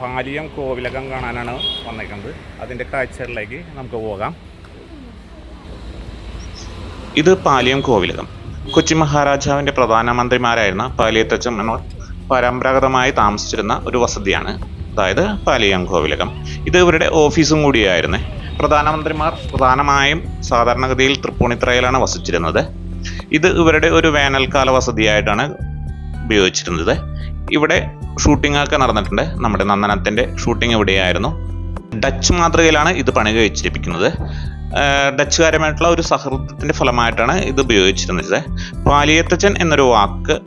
പാലിയം കോവിലകം കാണാനാണ് വന്നേക്കുന്നത്. അതിന്റെ കാഴ്ചകളിലേക്ക് നമുക്ക് പോകാം. ഇത് പാലിയം കോവിലകം. കൊച്ചി മഹാരാജാവിന്റെ പ്രധാനമന്ത്രിമാരായിരുന്ന പാലിയത്തച്ചമ്മനോർ പരമ്പരാഗതമായി താമസിച്ചിരുന്ന ഒരു വസതിയാണ് അതായത് പാലിയം കോവിലകം. ഇത് ഇവരുടെ ഓഫീസും കൂടിയായിരുന്നു. പ്രധാനമന്ത്രിമാർ പ്രധാനമായും സാധാരണഗതിയിൽ തൃപ്പൂണിത്തറയിലാണ് വസിച്ചിരുന്നത്. ഇത് ഇവരുടെ ഒരു വേനൽക്കാല വസതിയായിട്ടാണ് ഉപയോഗിച്ചിരുന്നത്. ഇവിടെ ഷൂട്ടിംഗ് നടന്നിട്ടുണ്ട്. നമ്മുടെ നന്ദനത്തിന്റെ ഷൂട്ടിംഗ് ഇവിടെയായിരുന്നു. ഡച്ച് മാതൃകയിലാണ് ഇത് പണി കഴിച്ചിരിക്കുന്നത്. ആഹ് ഡച്ചുകാരുമായിട്ടുള്ള ഒരു സഹൃദത്തിന്റെ ഫലമായിട്ടാണ് ഇത് ഉപയോഗിച്ചിരുന്നത്. പാലിയത്തച്ഛൻ എന്നൊരു വാക്ക്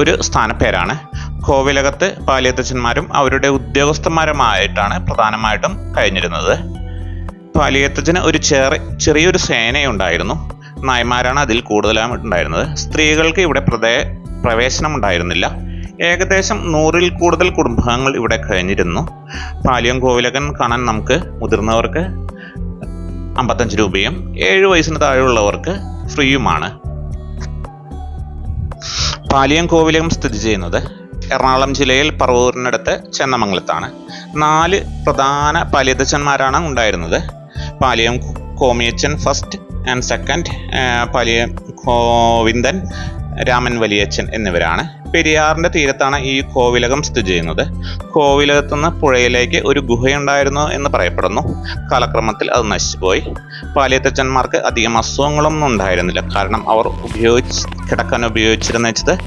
ഒരു സ്ഥാനപ്പേരാണ്. കോവിലകത്ത് പാലിയത്തച്ഛന്മാരും അവരുടെ ഉദ്യോഗസ്ഥന്മാരുമായിട്ടാണ് പ്രധാനമായിട്ടും കഴിഞ്ഞിരുന്നത്. പാലിയത്തച്ഛന് ഒരു ചെറിയ ചെറിയൊരു സേനയുണ്ടായിരുന്നു. നായ്മാരാണ് അതിൽ കൂടുതലായിട്ടുണ്ടായിരുന്നത് സ്ത്രീകൾക്ക് ഇവിടെ പ്രദേ പ്രവേശനം ഉണ്ടായിരുന്നില്ല ഏകദേശം നൂറിൽ കൂടുതൽ കുടുംബാംഗങ്ങൾ ഇവിടെ കഴിഞ്ഞിരുന്നു. പാലിയം കോവിലകൻ കാണാൻ നമുക്ക് മുതിർന്നവർക്ക് അമ്പത്തഞ്ച് രൂപയും ഏഴ് വയസ്സിന് താഴെയുള്ളവർക്ക് ഫ്രീയുമാണ്. പാലിയം കോവിലകം സ്ഥിതി ചെയ്യുന്നത് എറണാകുളം ജില്ലയിൽ പറവൂരിനടുത്ത് ചെന്നമംഗലത്താണ്. നാല് പ്രധാന പാലിയത്തച്ഛന്മാരാണ് ഉണ്ടായിരുന്നത്. Paliyam Komiyachan first and second Paliyam Govindan Raman Valiyachan എന്നിവരാണ്. പെരിയാറിന്റെ തീരത്താണ് ഈ കോവിലകം സ്ഥിതി ചെയ്യുന്നത്. കോവിലകത്തു നിന്ന് പുഴയിലേക്ക് ഒരു ഗുഹയുണ്ടായിരുന്നു എന്ന് പറയപ്പെടുന്നു. കാലക്രമത്തിൽ അത് നശിച്ചുപോയി. പാലിയത്തച്ഛന്മാർക്ക് അധികം അസുഖങ്ങളൊന്നും ഉണ്ടായിരുന്നില്ല. കാരണം അവർ ഉപയോഗിച്ച് കിടക്കാൻ ഉപയോഗിച്ചിരുന്ന വെച്ചത്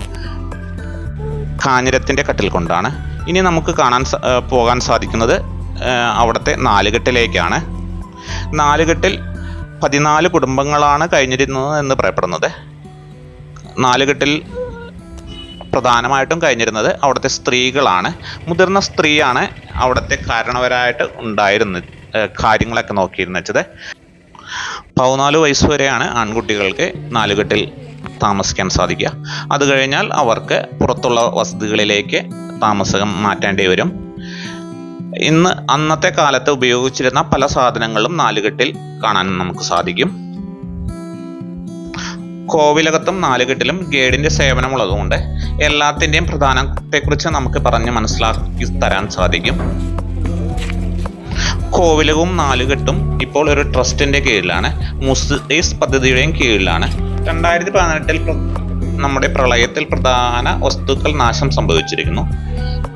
കാഞ്ഞിരത്തിന്റെ കട്ടിൽ കൊണ്ടാണ്. ഇനി നമുക്ക് കാണാൻ പോകാൻ സാധിക്കുന്നത് അവിടുത്തെ നാലുകെട്ടിലേക്കാണ്. നാലുകെട്ടിൽ പതിനാല് കുടുംബങ്ങളാണ് കഴിഞ്ഞിരുന്നത് എന്ന് പറയപ്പെടുന്നത്. നാലുകെട്ടിൽ പ്രധാനമായിട്ടും കഴിഞ്ഞിരുന്നത് അവിടുത്തെ സ്ത്രീകളാണ്. മുതിർന്ന സ്ത്രീയാണ് അവിടുത്തെ കാരണവരായിട്ട് ഉണ്ടായിരുന്നത് ഏർ കാര്യങ്ങളൊക്കെ നോക്കിയിരുന്ന വെച്ചത്. പതിനാല് വയസ്സ് വരെയാണ് ആൺകുട്ടികൾക്ക് നാലുകെട്ടിൽ താമസിക്കാൻ സാധിക്കുക. അത് കഴിഞ്ഞാൽ അവർക്ക് പുറത്തുള്ള വസതികളിലേക്ക് താമസം മാറ്റേണ്ടി വരും. ഇന്ന് അന്നത്തെ കാലത്ത് ഉപയോഗിച്ചിരുന്ന പല സാധനങ്ങളും നാലുകെട്ടിൽ കാണാൻ നമുക്ക് സാധിക്കും. കോവിലകത്തും നാലുകെട്ടിലും ഗൈഡിന്റെ സേവനമുള്ളതുകൊണ്ട് എല്ലാത്തിന്റെയും പ്രധാനത്തെക്കുറിച്ച് നമുക്ക് പറഞ്ഞ് മനസ്സിലാക്കി തരാൻ സാധിക്കും. കോവിലകവും നാലുകെട്ടും ഇപ്പോൾ ഒരു ട്രസ്റ്റിന്റെ കീഴിലാണ്. മുസ്ലിസ് പദ്ധതിയുടെയും കീഴിലാണ്. രണ്ടായിരത്തി പതിനെട്ടിൽ നമ്മുടെ പ്രളയത്തിൽ പ്രധാന വസ്തുക്കൾ നാശം സംഭവിച്ചിരിക്കുന്നു.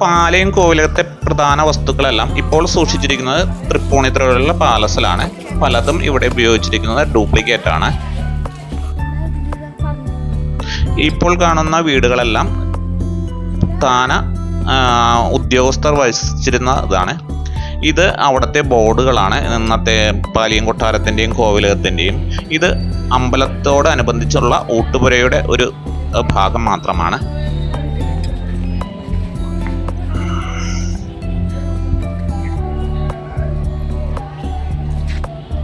പാലയും കോവിലകത്തെ പ്രധാന വസ്തുക്കളെല്ലാം ഇപ്പോൾ സൂക്ഷിച്ചിരിക്കുന്നത് തൃപ്പൂണിത്തുറയിലുള്ള പാലസിലാണ്. പലതും ഇവിടെ ഉപയോഗിച്ചിരിക്കുന്നത് ഡ്യൂപ്ലിക്കേറ്റ് ആണ് ഇപ്പോൾ കാണുന്ന വീടുകളെല്ലാം താന ഉദ്യോഗസ്ഥർ വഹിച്ചിരുന്ന ഇതാണ്. ഇത് അവിടുത്തെ ബോർഡുകളാണ്. ഇന്നത്തെ പാലിയം കൊട്ടാരത്തിന്റെയും കോവിലകത്തിന്റെയും ഇത് അമ്പലത്തോടനുബന്ധിച്ചുള്ള ഊട്ടുപുരയുടെ ഒരു ഭാഗം മാത്രമാണ്.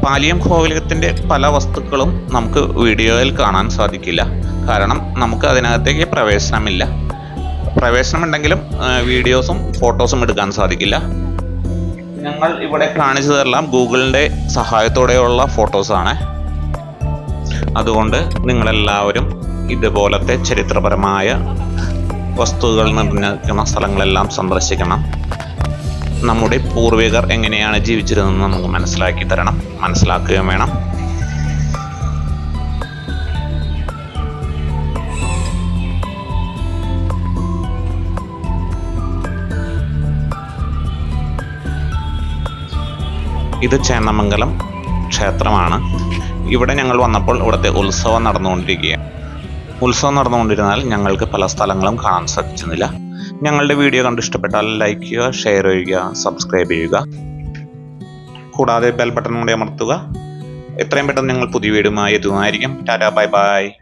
പാലിയം കോവിലകത്തിന്റെ പല വസ്തുക്കളും നമുക്ക് വീഡിയോയിൽ കാണാൻ സാധിക്കില്ല. കാരണം നമുക്ക് അതിനകത്തേക്ക് പ്രവേശനമില്ല. പ്രവേശനമുണ്ടെങ്കിലും വീഡിയോസും ഫോട്ടോസും എടുക്കാൻ സാധിക്കില്ല. ഞങ്ങൾ ഇവിടെ കാണിച്ചതെല്ലാം ഗൂഗിളിന്റെ സഹായത്തോടെയുള്ള ഫോട്ടോസാണ്. അതുകൊണ്ട് നിങ്ങളെല്ലാവരും ഇതുപോലത്തെ ചരിത്രപരമായ വസ്തുക്കൾ നിർണയിക്കുന്ന സ്ഥലങ്ങളെല്ലാം സന്ദർശിക്കണം. നമ്മുടെ പൂർവികർ എങ്ങനെയാണ് ജീവിച്ചിരുന്നതെന്ന് നമുക്ക് മനസ്സിലാക്കി തരണം മനസ്സിലാക്കുകയും വേണം. ഇത് ചേന്നമംഗലം ക്ഷേത്രമാണ്. ഇവിടെ ഞങ്ങൾ വന്നപ്പോൾ ഇവിടുത്തെ ഉത്സവം നടന്നുകൊണ്ടിരിക്കുകയാണ്. ഉത്സവം നടന്നുകൊണ്ടിരുന്നാൽ ഞങ്ങൾക്ക് പല സ്ഥലങ്ങളും കാണാൻ സാധിച്ചിരുന്നില്ല. ഞങ്ങളുടെ വീഡിയോ കണ്ട് ഇഷ്ടപ്പെട്ടാൽ ലൈക്ക് ചെയ്യുക ഷെയർ ചെയ്യുക സബ്സ്ക്രൈബ് ചെയ്യുക. കൂടാതെ ബെൽ ബട്ടൺ കൂടി അമർത്തുക. എത്രയും പെട്ടെന്ന് ഞങ്ങൾ പുതിയ വീടുമായി എത്തുന്നതായിരിക്കും. Tata bye bye